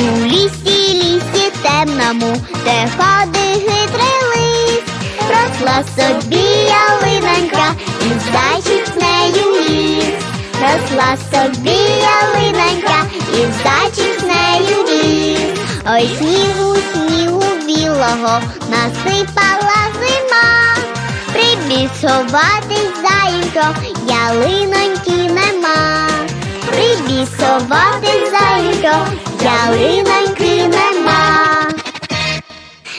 лісі, лісі темному, де ходить хитрий лис, росла собі ялинонька, і зайчик з нею ліс. Росла собі ялинонька, і зайчик з нею ліс. Ой, снігу, снігу білого насипала зима. Прибіг сховатись заїнько, ялиноньки нема. Ялиноньки нема.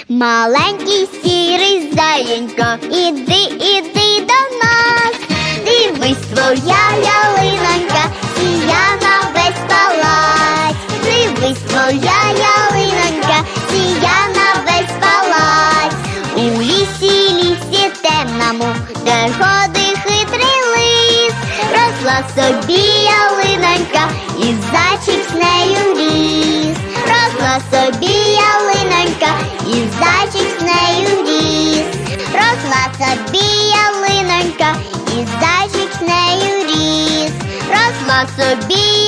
Маленький сірий заєнько, іди, іди до нас. Дивись, твоя ялинонька, сіяна весь палац. Дивись, твоя ялинонька, сіяна весь палац. У лісі, лісі темному, де ходить хитрий лис. Росла собі ялинонька, і зайчик собі ялинонька, і зайчик з нею ріс. Росла собі ялинонька, і зайчик з нею ріс. Росла собі.